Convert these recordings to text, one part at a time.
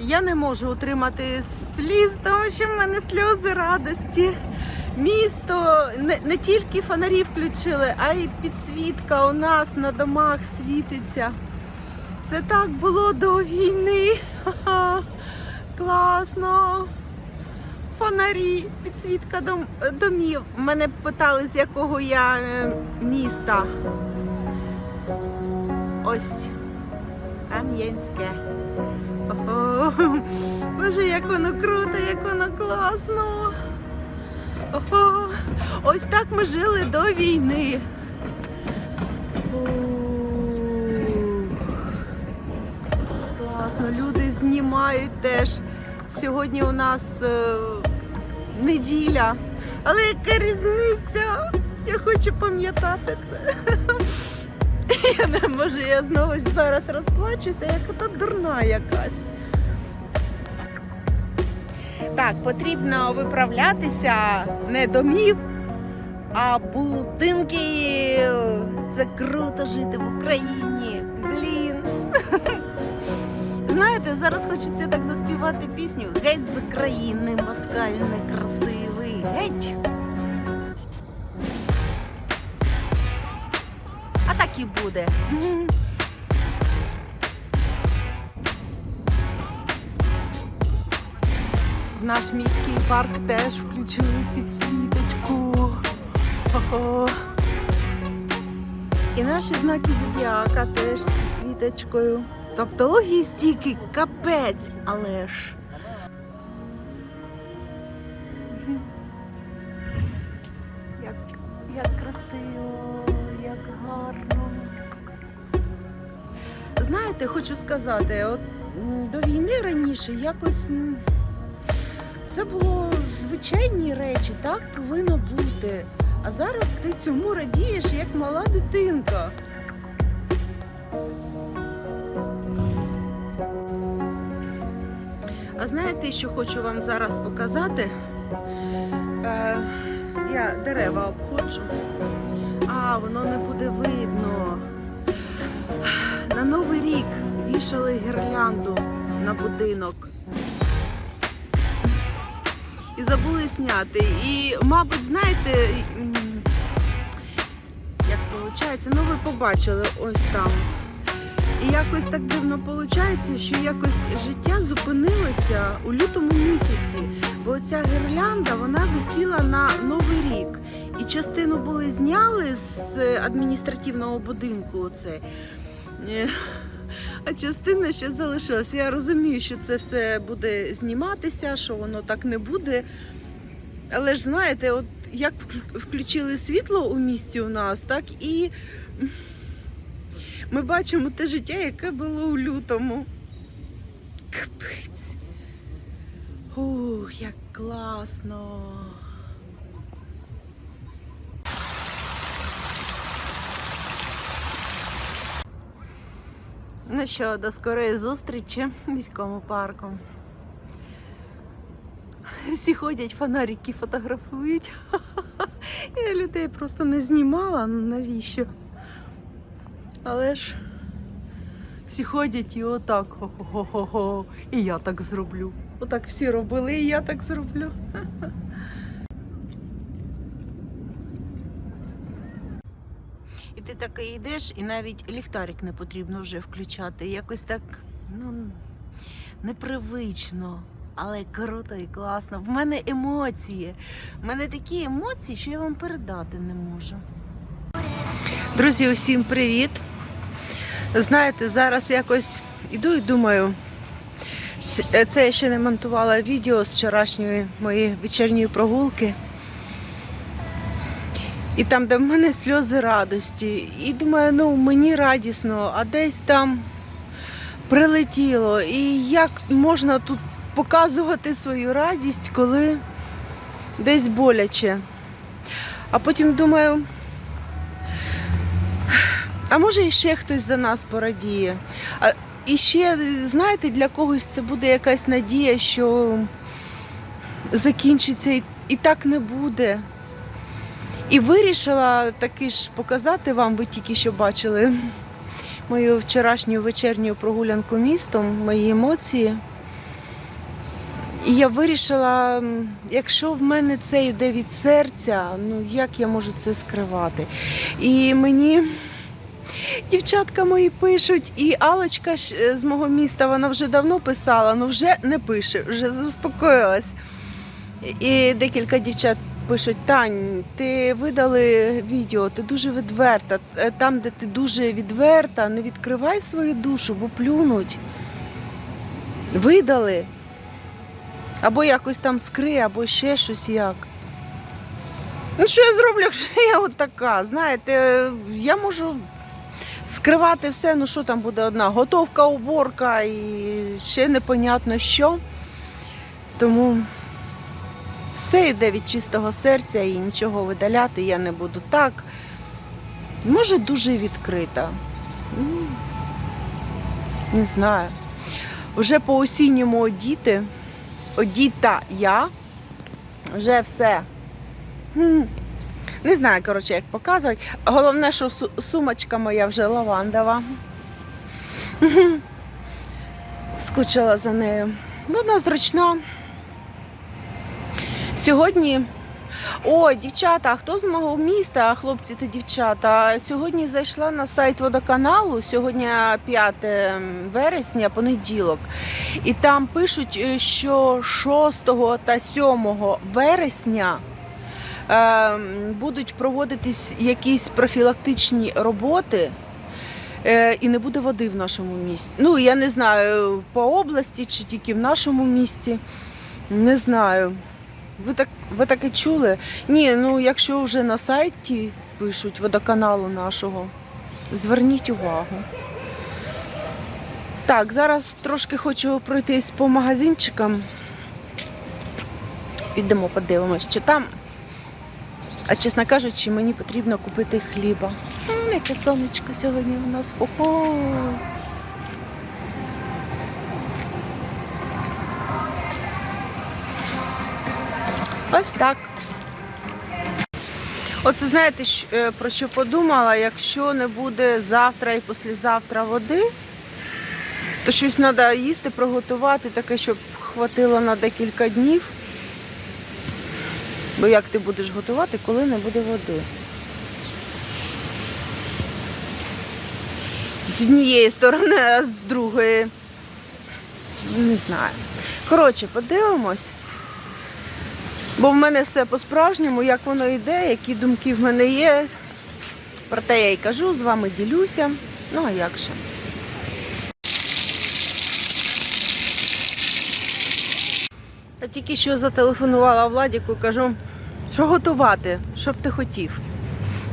Я не можу утримати сліз, тому що в мене сльози радості. Місто не, не тільки фонарі включили, а й підсвітка у нас на домах світиться. Це так було до війни. Класно. Фонарі, підсвітка дом, домів. Мене питали, з якого я е, міста. Ось Кам'янське. Ого. Боже, як воно круто, як воно класно. Ого. Ось так ми жили до війни. Класно, люди знімають теж. Сьогодні у нас е, неділя. Але яка різниця? Я хочу пам'ятати це. Я не я знову зараз розплачуся, як та дурна якась. Так, потрібно виправлятися не домів, а будинків. Це круто жити в Україні. Блін. Знаєте, зараз хочеться так заспівати пісню Геть з країни, москаль некрасивий. Геть. І буде. В наш міський парк теж включили підсвіточку. Ого. І наші знаки зодіака теж з підсвіточкою. Тобто логістики, капець, але ж. Знаєте, хочу сказати, от до війни раніше якось це було звичайні речі, так повинно бути. А зараз ти цьому радієш як мала дитинка. А знаєте, що хочу вам зараз показати? Е, я дерева обходжу. А, воно не буде видно. Новий рік вішали гірлянду на будинок. І забули зняти. І, мабуть, знаєте, як виходить, ну ви побачили ось там. І якось так дивно виходить, що якось життя зупинилося у лютому місяці, бо ця гірлянда вона висіла на Новий рік. І частину були зняли з адміністративного будинку. Оце. А частина ще залишилася. Я розумію, що це все буде зніматися, що воно так не буде. Але ж знаєте, от як включили світло у місті у нас, так і ми бачимо те життя, яке було у лютому. Капець. Ух, як класно. Ну що, до скорої зустрічі в міському парку. Всі ходять, фонарики фотографують. Я людей просто не знімала, навіщо? Але ж всі ходять і отак. Хо-хо-хо-хо. І я так зроблю. Отак всі робили, і я так зроблю. І ти таки йдеш, і навіть ліхтарик не потрібно вже включати. Якось так, ну, непривично, але круто і класно. В мене емоції. В мене такі емоції, що я вам передати не можу. Друзі, усім привіт! Знаєте, зараз якось іду і думаю. е, Це я ще не монтувала відео з вчорашньої моєї вечірньої прогулки. І там, де в мене сльози радості. І думаю, ну мені радісно, а десь там прилетіло. І як можна тут показувати свою радість, коли десь боляче. А потім думаю, а може іще хтось за нас порадіє. А, і ще, знаєте, для когось це буде якась надія, що закінчиться і, і так не буде. І вирішила таки ж показати вам, ви тільки що бачили мою вчорашню вечірню прогулянку містом, мої емоції. І я вирішила, якщо в мене це йде від серця, ну як я можу це скривати? І мені дівчатка мої пишуть, і Алочка е, з мого міста, вона вже давно писала, але вже не пише, вже заспокоїлась. І декілька дівчат пишуть: Тань, ти видали відео, ти дуже відверта. Е, Там, де ти дуже відверта, не відкривай свою душу, бо плюнуть. Видали. Або якось там скри, або ще щось як. Ну, що я зроблю, якщо я от така? Знаєте, я можу скривати все, ну що там буде одна готовка, уборка і ще непонятно що. Тому все йде від чистого серця і нічого видаляти я не буду. Так, може дуже відкрита. Не знаю. Вже по осінньому одіти, одіта я, вже все. Не знаю, коротше, як показувати. Головне, що сумочка моя вже лавандова. Скучила за нею. Вона зручна. Сьогодні. Ой, дівчата, хто з мого міста, хлопці та дівчата? Сьогодні зайшла на сайт водоканалу, сьогодні 5 вересня, понеділок. І там пишуть, е, що 6 та 7 вересня е, будуть проводитись якісь профілактичні роботи. е, І не буде води в нашому місті. Ну, я не знаю, по області чи тільки в нашому місті. Не знаю. Ви так ви таке чули? Ні, ну якщо вже на сайті пишуть водоканалу нашого, зверніть увагу. Так, зараз трошки хочу пройтись по магазинчикам. Підемо, подивимось, чи там. А чесно кажучи, мені потрібно купити хліба. Яке сонечко сьогодні у нас. Ого! Ось так. Оце знаєте, е, про що подумала? Якщо не буде завтра і післязавтра води, то щось треба їсти, приготувати, таке, щоб хватило на декілька днів. Бо як ти будеш готувати, коли не буде води? З однієї сторони, а з другої. Не знаю. Коротше, подивимось. Бо в мене все по-справжньому, як воно йде, які думки в мене є. Про те я й кажу, з вами ділюся. Ну а як же? Я тільки що зателефонувала Владіку і кажу, що готувати, що б ти хотів.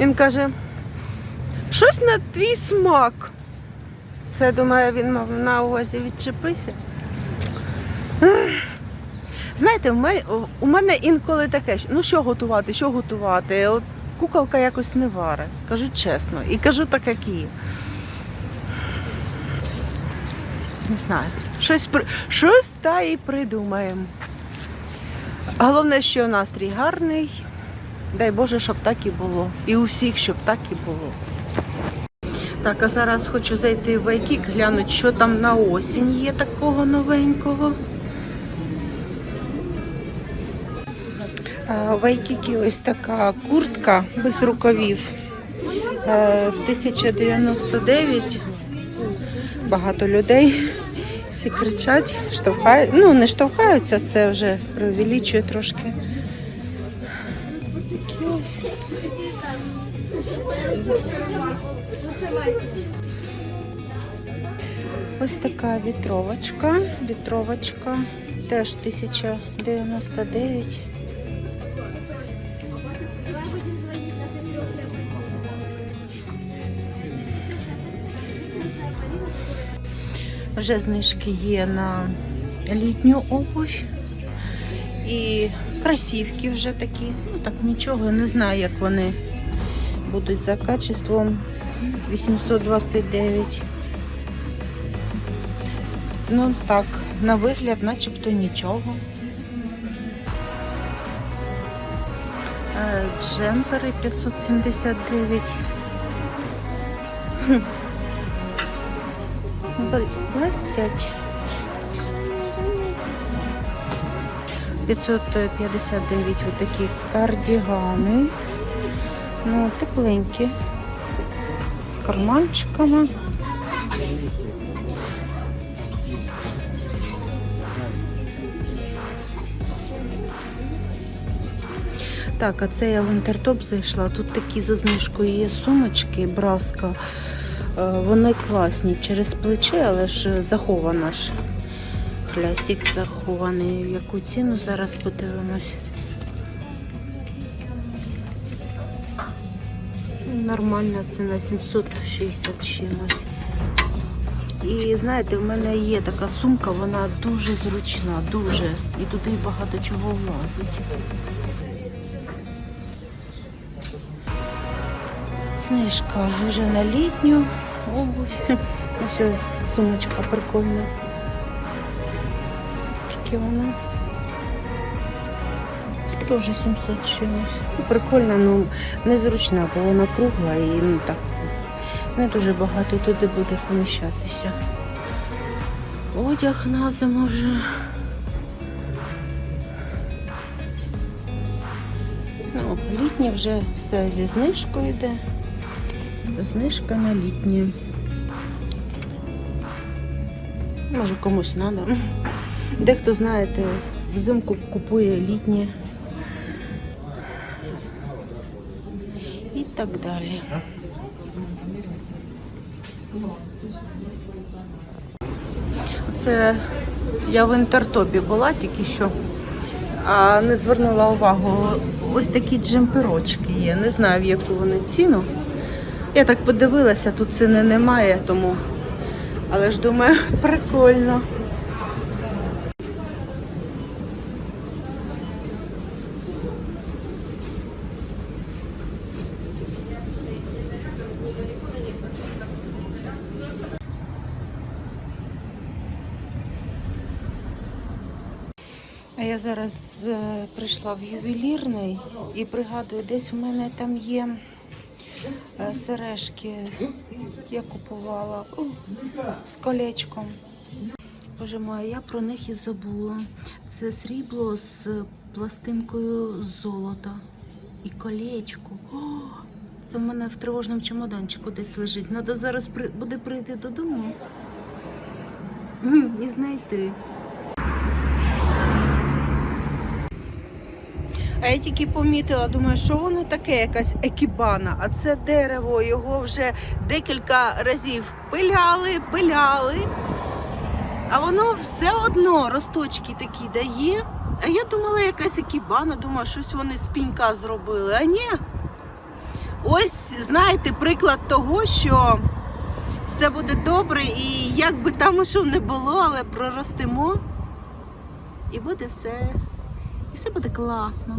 Він каже, щось на твій смак. Це, думаю, він мав на увазі відчепися. Знаєте, у мене інколи таке, ну що готувати, що готувати? От куколка якось не варить, кажу чесно. І кажу так, як є. Не знаю. Щось, щось та і придумаємо. Головне, що настрій гарний. Дай Боже, щоб так і було. І у всіх, щоб так і було. Так, а зараз хочу зайти в Вайкік, глянути, що там на осінь є такого новенького. А, В Айкікі ось така куртка без рукавів. Е, 1099. Багато людей. Всі кричать, штовхають. Ну, не штовхаються, це вже преувеличує трошки. Ось така вітровочка. Вітровочка. Теж 1099. Вже знижки є на літню обувь. І красівки вже такі. Ну так нічого, не знаю, як вони будуть за качеством. 829. Ну так, на вигляд, начебто нічого. Е, Джемпери 579. Блестять. 559 отакі кардігани. Ну, тепленькі. З карманчиками. Так, а це я в інтертоп зайшла. Тут такі за знижкою є сумочки, браска. Е, Вони класні через плече, але ж захована ж. Плястик захований. Яку ціну зараз подивимось. Нормальна ціна 760 чимось. І знаєте, в мене є така сумка, вона дуже зручна, дуже. І туди багато чого влазить. Знижка вже на літню обувь. Ось сумочка прикольна. Скільки вона? Теж 700 чимось. Ну, Прикольна, ну незручна, бо вона кругла і ну так не дуже багато туди буде поміщатися. Одяг на зиму вже. Ну, літнє вже все зі знижкою йде. Знижка на літнє. Може комусь треба. Дехто, знаєте, взимку купує літнє. І так далі. Це я в інтертопі була тільки що, а не звернула увагу. Ось такі джемперочки є. Не знаю, в яку вони ціну. Я так подивилася, тут ціни немає, тому. Але ж думаю, прикольно. Я зараз е, прийшла в ювелірний і пригадую, десь у мене там є сережки. Я купувала з колечком. Боже моя, я про них і забула. Це срібло з пластинкою золота і колечко. О, це в мене в тривожному чемоданчику десь лежить. Надо зараз при... буде прийти додому і знайти. А я тільки помітила, думаю, що воно таке якась екібана, а це дерево, його вже декілька разів пиляли, пиляли. А воно все одно росточки такі дає. А я думала, якась екібана, думаю, щось вони з пінька зробили. А ні. Ось, знаєте, приклад того, що все буде добре, і як би там що не було, але проростемо. І буде все. І все буде класно.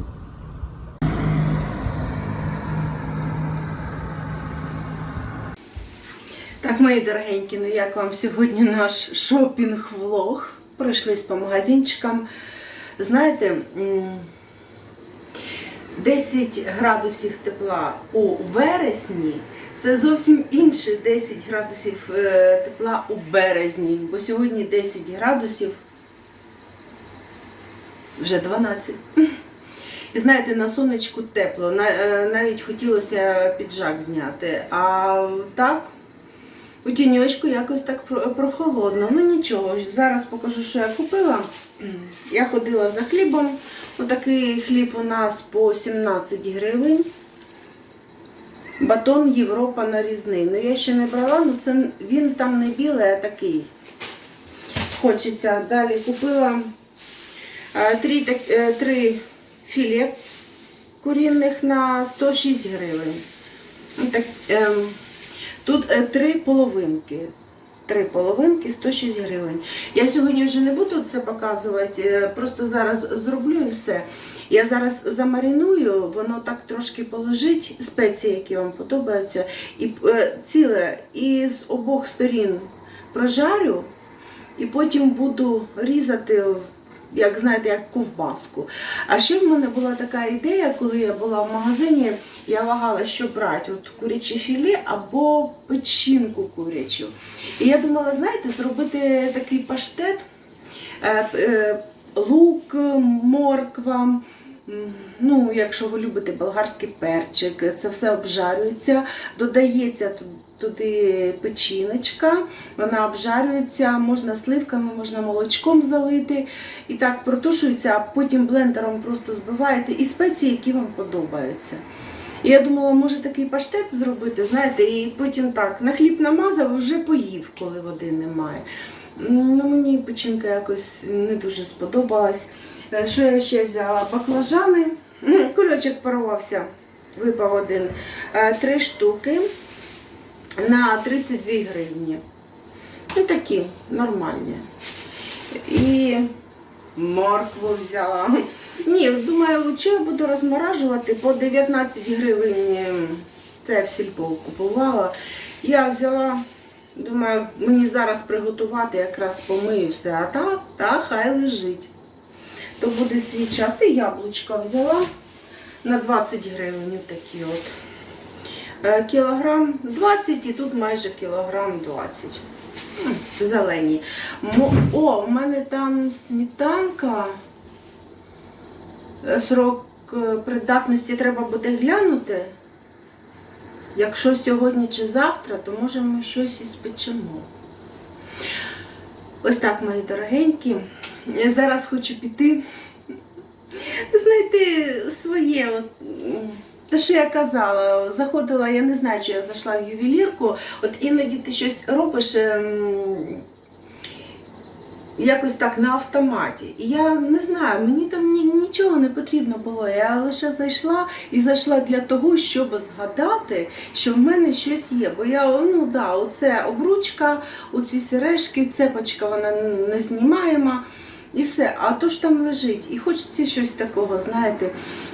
Так, мої дорогенькі, ну як вам сьогодні наш шопінг-влог? Пройшлись по магазинчикам. Знаєте, 10 градусів тепла у вересні це зовсім інше 10 градусів е, тепла у березні, бо сьогодні 10 градусів вже 12. І знаєте, на сонечку тепло, е, навіть хотілося піджак зняти. А так, у тіньочку якось так про- прохолодно. Ну нічого, зараз покажу, що я купила. Я ходила за хлібом. Отакий хліб у нас по 17 гривень. Батон Європа нарізний. Ну я ще не брала, ну це він там не білий, а такий. Хочеться. Далі купила три, е, три філе курінних на 106 гривень. Ну, Так, ем, тут е, три половинки. Три половинки 106 гривень. Я сьогодні вже не буду це показувати, е, просто зараз зроблю і все. Я зараз замариную, воно так трошки полежить, спеції, які вам подобаються, і е, ціле, і з обох сторін прожарю, і потім буду різати, як знаєте, як ковбаску. А ще в мене була така ідея, коли я була в магазині, я вагала, що брати, от куряче філе або печінку курячу. І я думала, знаєте, зробити такий паштет. е, е, лук, морква. Ну, якщо ви любите болгарський перчик, це все обжарюється, додається ту- туди печіночка, вона обжарюється, можна сливками, можна молочком залити. І так протушується, а потім блендером просто збиваєте і спеції, які вам подобаються. І я думала, може такий паштет зробити, знаєте, і потім так на хліб намазав і вже поїв, коли води немає. Ну, мені печінка якось не дуже сподобалась. Е, Що я ще взяла? Баклажани. Кульочок парувався, випав один. Е, Три штуки на 32 гривні. Ну такі нормальні. І моркву взяла. Ні, думаю, що я буду розморажувати по 19 гривень. Це я в сільпо купувала. Я взяла, думаю, мені зараз приготувати, якраз помию все, а та, та хай лежить. То буде свій час. І яблучка взяла на 20 гривень такі от. Е, Кілограм 20 і тут майже кілограм 20. Зелені. О, у мене там сметанка. Е, Срок е, придатності треба буде глянути. Якщо сьогодні чи завтра, то може ми щось і. Ось так, мої дорогенькі. Я зараз хочу піти, знайти своє. Те, що я казала, заходила, я не знаю, чи я зайшла в ювелірку. От іноді ти щось робиш ем, якось так на автоматі. І я не знаю, мені там ні- нічого не потрібно було. Я лише зайшла і зайшла для того, щоб згадати, що в мене щось є. Бо я, ну да, оце обручка, оці сережки, цепочка вона не знімаєма. І все, а то ж там лежить. І хочеться щось такого, знаєте.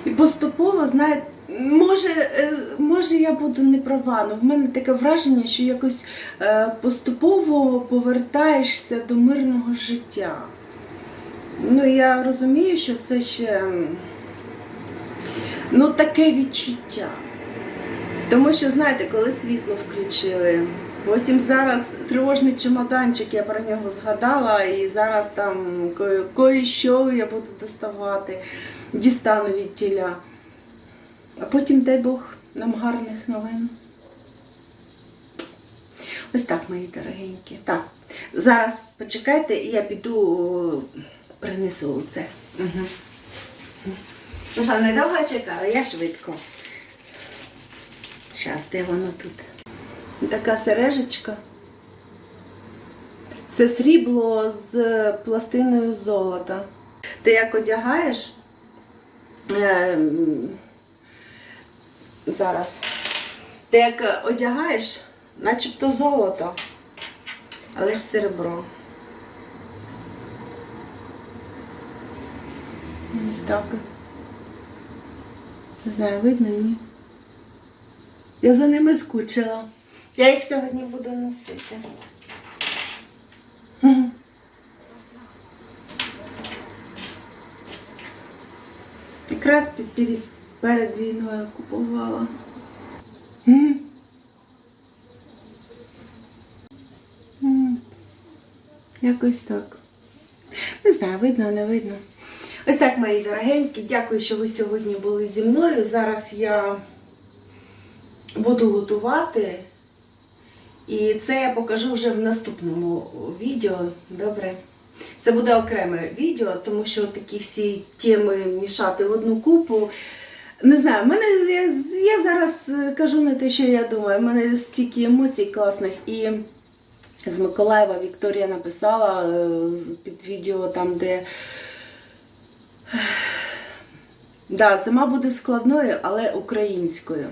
І поступово, знаєте, може, е, може я буду не права, але в мене таке враження, що якось е, поступово повертаєшся до мирного життя. Ну, я розумію, що це ще ну, таке відчуття. Тому що, знаєте, коли світло включили, потім зараз тривожний чемоданчик, я про нього згадала, і зараз там ко- кое-що я буду доставати, дістану від тіля. А потім, дай Бог, нам гарних новин. Ось так, мої дорогенькі. Так, зараз почекайте, і я піду принесу це. Угу. Ну що, недовго чекала, я швидко. Зараз, де воно тут? Така сережечка. Це срібло з пластиною золота. Ти як одягаєш? Е, зараз. Ти як одягаєш, начебто золото, але ж серебро. Ось так. Не знаю, видно, ні. Я за ними скучила. Я їх сьогодні буду носити. Якраз під, перед, війною купувала. Якось так. Не знаю, видно, не видно. Ось так, мої дорогенькі. Дякую, що ви сьогодні були зі мною. Зараз я буду готувати. І це я покажу вже в наступному відео. Добре. Це буде окреме відео, тому що такі всі теми мішати в одну купу. Не знаю, в мене я, я зараз е, кажу не те, що я думаю. У мене стільки емоцій класних. І з Миколаєва Вікторія написала е, під відео там, де. Да, зима буде складною, але українською.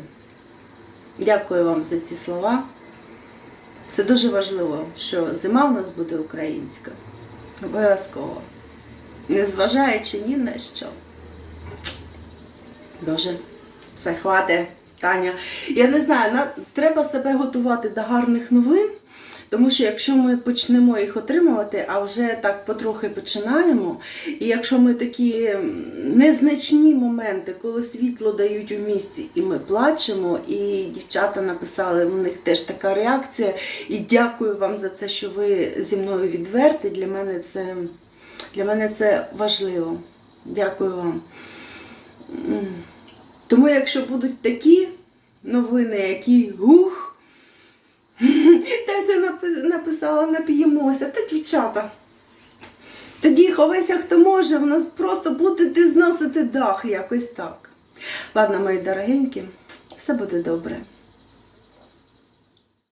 Дякую вам за ці слова. Це дуже важливо, що зима у нас буде українська. Обов'язково. Незважаючи ні на що. Боже, все хватить, Таня. Я не знаю, на, треба себе готувати до гарних новин, тому що якщо ми почнемо їх отримувати, а вже так потрохи починаємо, і якщо ми такі незначні моменти, коли світло дають у місті, і ми плачемо, і дівчата написали, у них теж така реакція. І дякую вам за це, що ви зі мною відверті. Для мене це Для мене це важливо. Дякую вам. Тому, якщо будуть такі новини, які гух, Теся напи- написала, нап'ємося. Та дівчата. Тоді ховайся, хто може, в нас просто будете зносити дах якось так. Ладно, мої дорогенькі, все буде добре.